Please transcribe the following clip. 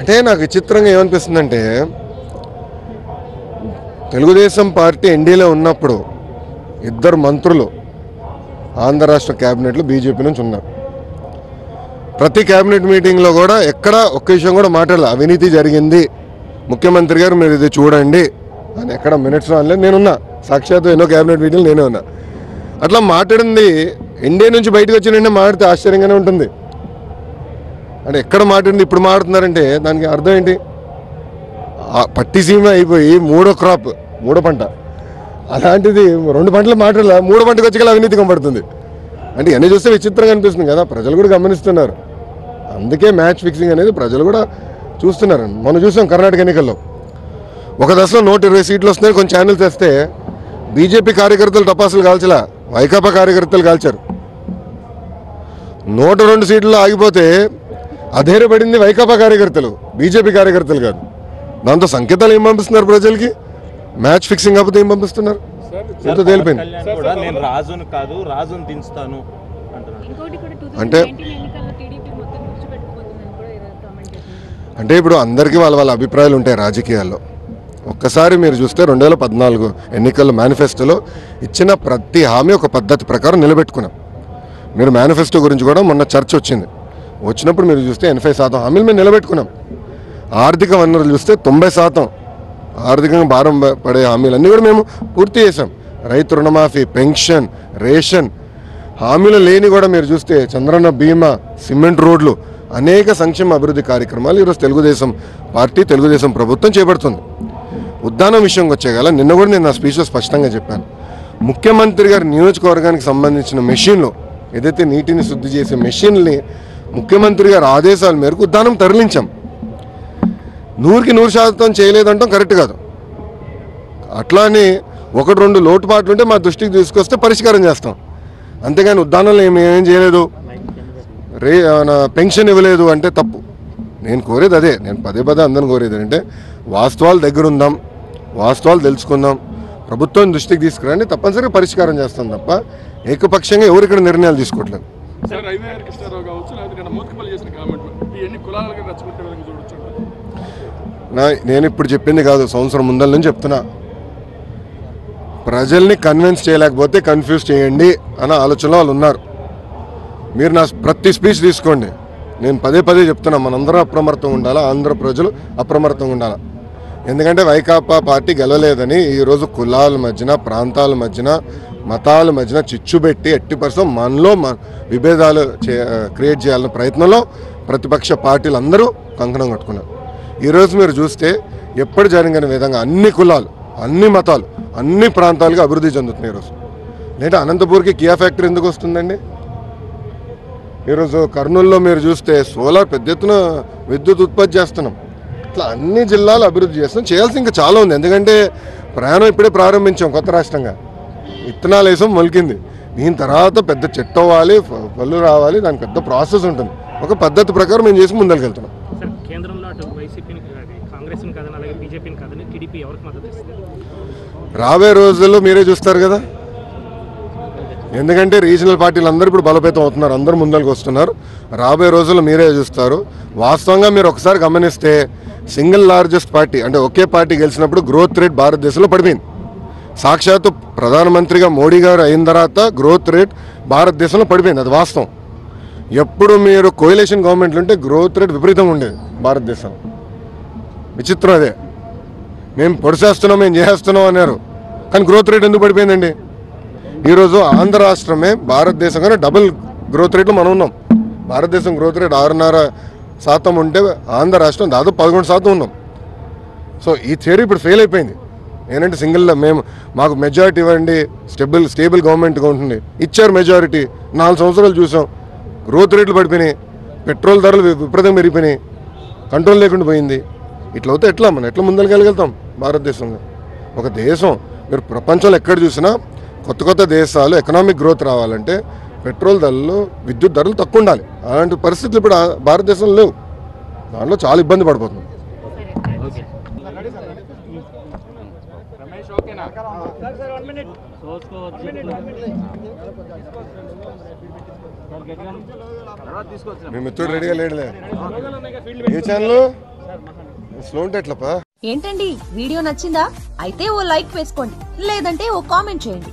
అంటే నాకు విచిత్రంగా ఏమనిపిస్తుందంటే తెలుగుదేశం పార్టీ ఎన్డీలో ఉన్నప్పుడు ఇద్దరు మంత్రులు ఆంధ్ర రాష్ట్ర క్యాబినెట్లో బీజేపీ నుంచి ఉన్నారు. ప్రతి క్యాబినెట్ మీటింగ్లో కూడా ఎక్కడ ఒక్క విషయం కూడా మాట్లాడలేదు అవినీతి జరిగింది. ముఖ్యమంత్రి గారు మీరు ఇది చూడండి అని ఎక్కడ మినిట్స్ రాలేదు నేనున్నా. సాక్షాత్ ఎన్నో క్యాబినెట్ మీటింగ్లు నేనే ఉన్నా. అట్లా మాట్లాడింది ఇండియా నుంచి బయటకు వచ్చిన మాట్లాడితే ఆశ్చర్యంగానే ఉంటుంది. అంటే ఎక్కడ మాట్లాడింది ఇప్పుడు మాట్లాడుతున్నారంటే దానికి అర్థం ఏంటి? ఆ పట్టిసీమ అయిపోయి మూడో క్రాప్ మూడో పంట. అలాంటిది రెండు పంటలు మాట్లాడలే మూడో పంటకు వచ్చి అవినీతి కనబడుతుంది. అంటే ఇవన్నీ చూస్తే విచిత్రంగా అనిపిస్తుంది కదా ప్రజలు కూడా గమనిస్తున్నారు. అందుకే మ్యాచ్ ఫిక్సింగ్ అనేది ప్రజలు కూడా చూస్తున్నారు. మనం చూసాం కర్ణాటక ఎన్నికల్లో. ఒక దశలో నూట ఇరవై సీట్లు వస్తున్నాయి కొన్ని ఛానల్స్ వేస్తే బీజేపీ కార్యకర్తలు టపాసులు కాల్చలా. వైకాపా కార్యకర్తలు కాల్చారు. నూట రెండు సీట్లలో ఆగిపోతే అధైర్యపడింది వైకాపా కార్యకర్తలు బీజేపీ కార్యకర్తలు కాదు. దాంతో సంకేతాలు ఏం పంపిస్తున్నారు ప్రజలకి? మ్యాచ్ ఫిక్సింగ్ కాకపోతే ఏం పంపిస్తున్నారు? ఎంత తేలిపోయింది. అంటే- అంటే ఇప్పుడు అందరికీ వాళ్ళ వాళ్ళ అభిప్రాయాలు ఉంటాయి రాజకీయాల్లో. ఒక్కసారి మీరు చూస్తే రెండు వేల పద్నాలుగు ఎన్నికల మేనిఫెస్టోలో ఇచ్చిన ప్రతి హామీ ఒక పద్ధతి ప్రకారం నిలబెట్టుకున్నాం. మీరు మేనిఫెస్టో గురించి కూడా మొన్న చర్చ వచ్చింది. వచ్చినప్పుడు మీరు చూస్తే ఎనభై శాతం హామీలు మేము నిలబెట్టుకున్నాం. ఆర్థిక వనరులు చూస్తే తొంభై శాతం ఆర్థికంగా భారం పడే హామీలన్నీ కూడా మేము పూర్తి చేసాం రైతు రుణమాఫీ పెన్షన్ రేషన్ హామీలు లేని కూడా మీరు చూస్తే చంద్రన్న బీమా సిమెంట్ రోడ్లు అనేక సంక్షేమ అభివృద్ధి కార్యక్రమాలు ఈరోజు తెలుగుదేశం పార్టీ తెలుగుదేశం ప్రభుత్వం చేపడుతుంది. ఉద్దానం విషయంకి వచ్చేగల నిన్న కూడా నేను నా స్పీచ్లో స్పష్టంగా చెప్పాను. ముఖ్యమంత్రి గారి నియోజకవర్గానికి సంబంధించిన మెషిన్లు ఏదైతే నీటిని శుద్ధి చేసే మెషిన్ని ముఖ్యమంత్రి గారి ఆదేశాల మేరకు ఉద్దానం తరలించాం. నూరుకి నూరు శాతం చేయలేదంటాం కరెక్ట్ కాదు. అట్లానే ఒకటి రెండు లోటుపాట్లు ఉంటే మా దృష్టికి తీసుకొస్తే పరిష్కారం చేస్తాం. అంతేగాని ఉద్దానంలో ఏమి ఏం చేయలేదు. రే మన పెన్షన్ ఇవ్వలేదు అంటే తప్పు. నేను కోరేది అదే. నేను పదే పదే అందరిని కోరేది అంటే వాస్తవాలు దగ్గర ఉందాం వాస్తవాలు తెలుసుకుందాం. ప్రభుత్వం దృష్టికి తీసుకురండి తప్పనిసరిగా పరిష్కారం చేస్తాం తప్ప ఏకపక్షంగా ఎవరు ఇక్కడ నిర్ణయాలు తీసుకోవట్లేదు. నా నేను ఇప్పుడు చెప్పింది కాదు సంవత్సరం ముందల నుంచి చెప్తున్నా. ప్రజల్ని కన్విన్స్ చేయలేకపోతే కన్ఫ్యూజ్ చేయండి అన్న ఆలోచనలో వాళ్ళు ఉన్నారు. మీరు నా ప్రతి స్పీచ్ తీసుకోండి. నేను పదే పదే చెప్తున్నా మనందరం అప్రమత్తంగా ఉండాలా? ఆంధ్ర ప్రజలు అప్రమత్తంగా ఉండాలా? ఎందుకంటే వైకాపా పార్టీ గెలవలేదని ఈరోజు కులాల మధ్యన ప్రాంతాల మధ్యన మతాల మధ్యన చిచ్చు పెట్టి ఎట్టి పర్సెంట్ మనలో విభేదాలు చే క్రియేట్ చేయాలన్న ప్రయత్నంలో ప్రతిపక్ష పార్టీలు అందరూ కంకణం కట్టుకున్నారు. ఈరోజు మీరు చూస్తే ఎప్పుడు జరిగిన విధంగా అన్ని కులాలు అన్ని మతాలు అన్ని ప్రాంతాలుగా అభివృద్ధి చెందుతున్నాయి ఈరోజు లేదా అనంతపూర్కి కియా ఫ్యాక్టరీ ఎందుకు వస్తుందండి? ఈరోజు కర్నూలులో మీరు చూస్తే సోలార్ పెద్ద ఎత్తున విద్యుత్ ఉత్పత్తి చేస్తున్నాం. ఇట్లా అన్ని జిల్లాలు అభివృద్ధి చేస్తున్నాం. చేయాల్సి ఇంకా చాలా ఉంది. ఎందుకంటే ప్రయాణం ఇప్పుడే ప్రారంభించాం కొత్త రాష్ట్రంగా. విత్తనాలు వేసాం మొలికింది. దీని తర్వాత పెద్ద చెట్టు అవ్వాలి పళ్ళు రావాలి దానికి పెద్ద ప్రాసెస్ ఉంటుంది. ఒక పద్ధతి ప్రకారం మేము చేసి ముందరికి వెళ్తున్నాం సార్ కేంద్రంలో అటు వైసీపీని కాంగ్రెస్ని కాదని అలాగే బీజేపీని కాదని టీడీపీ ఎవరికి మద్దతు ఇస్తుంది? రాబోయే రోజుల్లో మీరే చూస్తారు కదా. ఎందుకంటే రీజనల్ పార్టీలు అందరూ ఇప్పుడు బలోపేతం అవుతున్నారు అందరూ ముందరికి వస్తున్నారు. రాబోయే రోజుల్లో మీరే చూస్తారు. వాస్తవంగా మీరు ఒకసారి గమనిస్తే సింగిల్ లార్జెస్ట్ పార్టీ అంటే ఒకే పార్టీ గెలిచినప్పుడు గ్రోత్ రేట్ భారతదేశంలో పడిపోయింది. సాక్షాత్తు ప్రధానమంత్రిగా మోడీ గారు అయిన తర్వాత గ్రోత్ రేట్ భారతదేశంలో పడిపోయింది. అది వాస్తవం. ఎప్పుడు మీరు కోయిలేషన్ గవర్నమెంట్లు ఉంటే గ్రోత్ రేట్ విపరీతంగా ఉండేది భారతదేశంలో విచిత్రం అదే. మేము పొడిసేస్తున్నాం మేము చేస్తున్నాం అన్నారు. కానీ గ్రోత్ రేట్ ఎందుకు పడిపోయిందండి? ఈరోజు ఆంధ్ర రాష్ట్రమే భారతదేశం డబుల్ గ్రోత్ రేట్లో మనం ఉన్నాం. భారతదేశం గ్రోత్ రేట్ ఆరున్నర శాతం ఉంటే ఆంధ్ర రాష్ట్రం దాదాపు పదకొండు శాతం ఉన్నాం. సో ఈ థియరీ ఇప్పుడు ఫెయిల్ అయిపోయింది. ఏంటంటే సింగిల్ మేము మాకు మెజారిటీ ఇవ్వండి స్టెబుల్ స్టేబుల్ గవర్నమెంట్గా ఉంటుంది. ఇచ్చారు మెజారిటీ నాలుగు సంవత్సరాలు చూసాం. గ్రోత్ రేట్లు పడిపోయినాయి. పెట్రోల్ ధరలు విపరీతం పెరిగిపోయినాయి. కంట్రోల్ లేకుండా పోయింది. ఇట్లా అవుతే ఎట్లా? మనం ఎట్లా ముందరకెళ్ళగలుగుతాం? భారతదేశంలో. ఒక దేశం మీరు ప్రపంచంలో ఎక్కడ చూసినా కొత్త కొత్త దేశాలు ఎకనామిక్ గ్రోత్ రావాలంటే పెట్రోల్ ధరలు విద్యుత్ ధరలు తక్కువ ఉండాలి. అలాంటి పరిస్థితులు ఇప్పుడు భారతదేశంలో లేవు. దాంట్లో చాలా ఇబ్బంది పడిపోతుంది. రమేష్ ఓకేనా? మీ మిత్రుడు రెడీగా లేడులే. ఏ ఛానల్ స్లో ఉంటే ఎట్లపా ఏంటండి? వీడియో నచ్చిందా? అయితే ఓ లైక్ వేసుకోండి. లేదంటే ఓ కామెంట్ చేయండి.